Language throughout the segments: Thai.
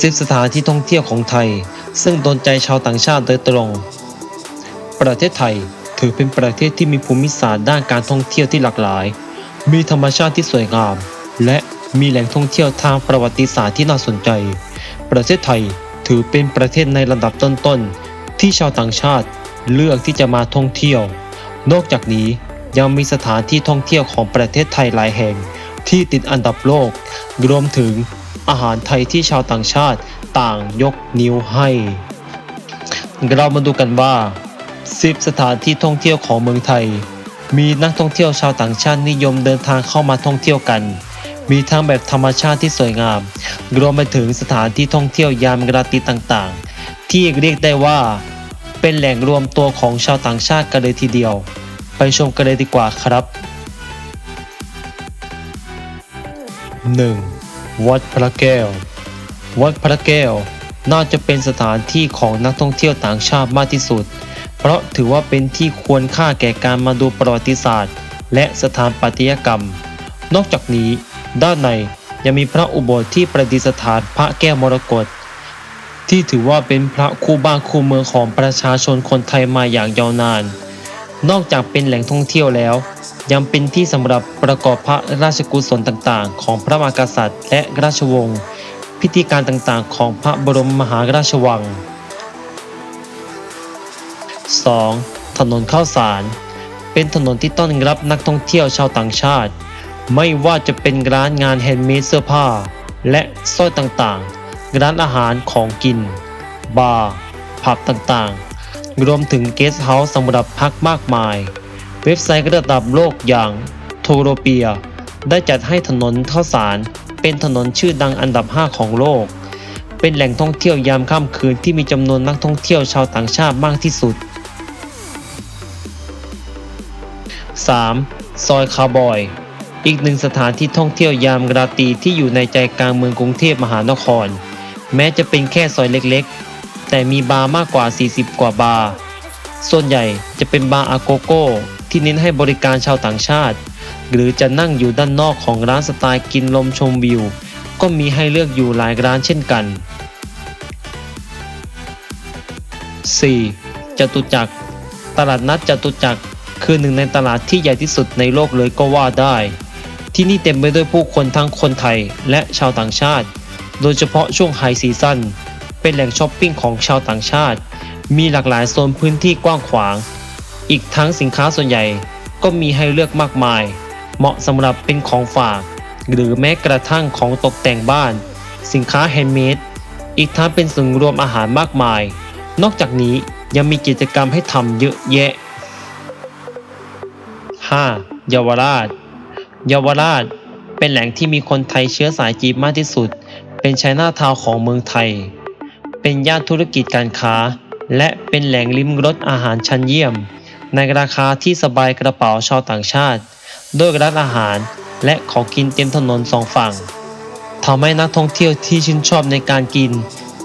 10 สถานที่ท่องเที่ยวของไทย ซึ่งโดนใจชาวต่างชาติโดยตรง ประเทศไทยถือเป็นประเทศที่มีภูมิศาสตร์ด้านการท่องเที่ยวที่หลากหลาย มีธรรมชาติที่สวยงาม และมีแหล่งท่องเที่ยวทางประวัติศาสตร์ที่น่าสนใจ ประเทศไทยถือเป็นประเทศในระดับต้นๆ ที่ชาวต่างชาติเลือกที่จะมาท่องเที่ยว นอกจากนี้ยังมีสถานที่ท่องเที่ยวของประเทศไทยหลายแห่งที่ติดอันดับโลก รวมถึง อาหารไทยที่ชาวต่างชาติต่างยกนิ้วให้ เรามาดูกันว่า 10 สถานที่ท่องเที่ยวของเมืองไทย มีนักท่องเที่ยวชาวต่างชาตินิยมเดินทางเข้ามาท่องเที่ยวกัน มีทั้งแบบธรรมชาติที่สวยงาม รวมไปถึงสถานที่ท่องเที่ยวยามราตรีต่างๆ ที่เรียกได้ว่า เป็นแหล่งรวมตัวของชาวต่างชาติกันเลยทีเดียว ไปชมกันเลยดีกว่าครับ 1. วัดพระแก้ว วัดพระแก้ว น่าจะเป็นสถานที่ของนักท่องเที่ยวต่างชาติมากที่สุด เพราะถือว่าเป็นที่ควรค่าแก่การมาดูประวัติศาสตร์ และสถานปัตยกรรม นอกจากนี้ ด้านในยังมีพระอุโบสถที่ประดิษฐานพระแก้วมรกตที่ถือว่าเป็นพระคู่บ้านคู่เมืองของประชาชนคนไทยมาอย่างยาวนาน นอกจากเป็นแหล่งท่องเที่ยวแล้ว ยังเป็นที่สำหรับประกอบพระราชกุศลต่างๆ ของพระมหากษัตริย์ และราชวงศ์ พิธีการต่างๆ ของพระบรมมหาราชวัง 2. ถนนข้าวสาร เป็นถนนที่ต้อนรับนักท่องเที่ยวชาวต่างชาติ ไม่ว่าจะเป็นร้านงานแฮนด์เมดเสื้อผ้า และสร้อยต่างๆ ร้านอาหารของกิน บาร์ ผับต่างๆ รวมถึงเกสต์เฮาส์สำหรับพักมากมาย เว็บไซต์ระดับโลกอย่างโทโรเปีย ได้จัดให้ถนนข้าวสาร เป็นถนนชื่อดังอันดับ 5 ของโลก เป็นแหล่งท่องเที่ยวยามค่ำคืนที่มีจำนวนนักท่องเที่ยวชาวต่างชาติมากที่สุด 3. ซอยคาวบอย อีกหนึ่งสถานที่ท่องเที่ยวยามราตรีที่อยู่ในใจกลางเมืองกรุงเทพมหานคร แม้จะเป็นแค่ซอยเล็กๆ แต่มีบาร์มากกว่า 40 กว่าบาร์ ส่วนใหญ่จะเป็นบาร์อาโกโก้ที่เน้นให้บริการชาวต่างชาติ หรือจะนั่งอยู่ด้านนอกของร้านสไตล์กินลมชมวิว ก็มีให้เลือกอยู่หลายร้านเช่นกัน 4. จตุจักร ตลาดนัดจตุจักรคือหนึ่งในตลาดที่ใหญ่ที่สุดในโลกเลยก็ว่าได้ ที่นี่เต็มไปด้วยผู้คนทั้งคนไทยและชาวต่างชาติ โดยเฉพาะช่วงไฮซีซั่น เป็นแหล่งช้อปปิ้งของชาวต่างชาติ มีหลากหลายโซนพื้นที่กว้างขวาง อีกทั้งสินค้าส่วนใหญ่ก็มีให้เลือกมากมาย เหมาะสำหรับเป็นของฝาก หรือแม้กระทั่งของตกแต่งบ้าน สินค้าแฮนด์เมด อีกทั้งเป็นศูนย์รวมอาหารมากมาย นอกจากนี้ยังมีกิจกรรมให้ทำเยอะแยะ 5. เยาวราช เยาวราช เป็นแหล่งที่มีคนไทยเชื้อสายจีนมากที่สุด เป็นชัยนาทาวน์ของเมืองไทย เป็นย่านธุรกิจการค้า และเป็นแหล่งลิ้มรสอาหารชั้นเยี่ยม ในราคาที่สบายกระเป๋าชาวต่างชาติด้วยร้านอาหารและของกินเต็มถนนสองฝั่งทำให้นักท่องเที่ยวที่ชื่นชอบในการกิน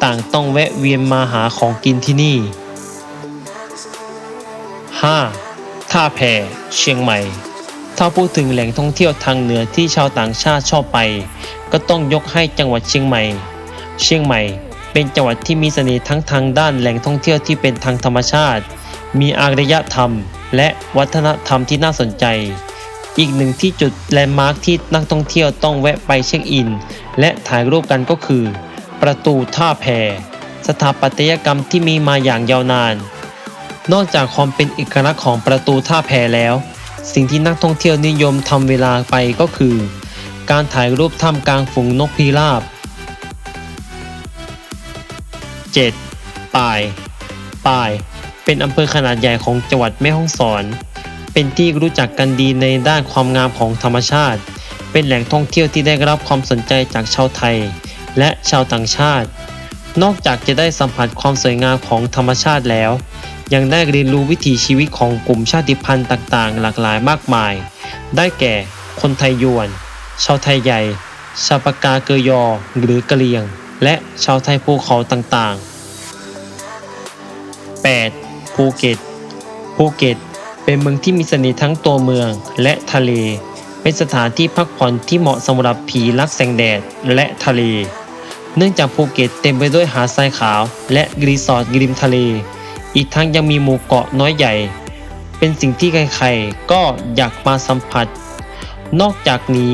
ต่างต้องแวะเวียนมาหาของกินที่นี่ 5. ท่าแพเชียงใหม่ ถ้าพูดถึงแหล่งท่องเที่ยวทางเหนือที่ชาวต่างชาติชอบไป ก็ต้องยกให้จังหวัดเชียงใหม่ เชียงใหม่ เป็นจังหวัดที่มีเสน่ห์ทั้งทางด้านแหล่งท่องเที่ยวที่เป็นทางธรรมชาติ มีอารยธรรม และวัฒนธรรมที่น่าสนใจ อีกหนึ่งที่จุดแลนด์มาร์คที่นักท่องเที่ยวต้องแวะไปเช็คอิน และถ่ายรูปกันก็คือ ประตูท่าแพสถาปัตยกรรมที่มีมาอย่างยาวนาน นอกจากความเป็นเอกลักษณ์ของประตูท่าแพแล้ว สิ่งที่นักท่องเที่ยวนิยมทำเวลาไปก็คือ การถ่ายรูปท่ามกลางฝูงนกพิราบ 7. ป่าย ป่าย เป็นอำเภอขนาดใหญ่ของจังหวัดแม่ฮ่องสอน เป็นที่รู้จักกันดีในด้านความงามของธรรมชาติ เป็นแหล่งท่องเที่ยวที่ได้รับความสนใจจากชาวไทย และชาวต่างชาติ นอกจากจะได้สัมผัสความสวยงามของธรรมชาติแล้ว ยังได้เรียนรู้วิถีชีวิตของกลุ่มชาติพันธุ์ต่างๆ หลากหลายมากมาย ได้แก่ คนไทยยวน ชาวไทยใหญ่ ชาวปากาเกยอหรือกะเหรี่ยงและชาวไทยภูเขาต่างๆ 8. ภูเก็ต ภูเก็ต เป็นเมืองที่มีเสน่ห์ทั้งตัวเมืองและทะเล เป็นสถานที่พักผ่อนที่เหมาะสำหรับผีรักแสงแดดและทะเล เนื่องจากภูเก็ตเต็มไปด้วยหาดทรายขาว และรีสอร์ทริมทะเล อีกทั้งยังมีหมู่เกาะน้อยใหญ่ เป็นสิ่งที่ใครๆ ก็อยากมาสัมผัส นอกจากนี้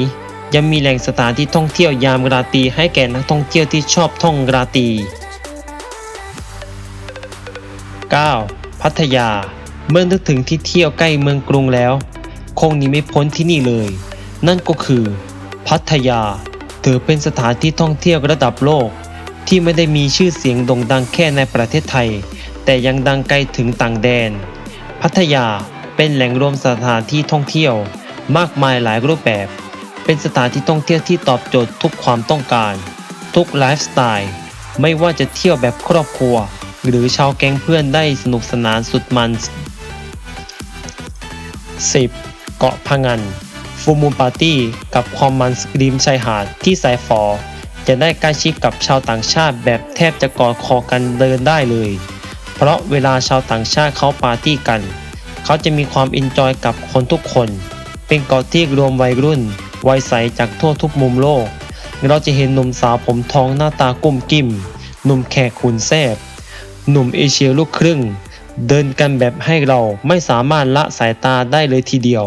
ยังมีแหล่งสถานที่ท่องเที่ยวยามราตรีให้แก่นักท่องเที่ยวที่ชอบท่องราตรี 9. พัทยา เมื่อนึกถึงที่เที่ยวใกล้เมืองกรุงแล้ว คงหนีไม่พ้นที่นี่เลย นั่นก็คือ พัทยา ถือเป็นสถานที่ท่องเที่ยวระดับโลก ที่ไม่ได้มีชื่อเสียงโด่งดังแค่ในประเทศไทย แต่ยังดังไกลถึงต่างแดน พัทยาเป็นแหล่งรวมสถานที่ท่องเที่ยว มากมายหลายรูปแบบ เป็นสถานที่ท่องเที่ยวที่ตอบโจทย์ทุกความต้องการ ทุกไลฟ์สไตล์ ไม่ว่าจะเที่ยวแบบครอบครัว หรือชาวแก๊งเพื่อนได้สนุกสนานสุดมัน 10. เกาะพังงันฟูมูลปาร์ตี้กับความมันสกรีมชายหาดที่สายฟอจะได้ใกล้ชิดกับชาวต่างชาติแบบแทบจะกอดคอกันเดินได้เลย เพราะเวลาชาวต่างชาติเขาปาร์ตี้กัน เขาจะมีความอินจอยกับคนทุกคน เป็นเกาะที่รวมวัยรุ่น วัยใสจากทั่วทุกมุมโลก เราจะเห็นหนุ่มสาวผมทองหน้าตากุ้มกิ่ม หนุ่มแขกขุนแซบ หนุ่มเอเชียลูกครึ่ง เดินกันแบบให้เราไม่สามารถละสายตาได้เลยทีเดียว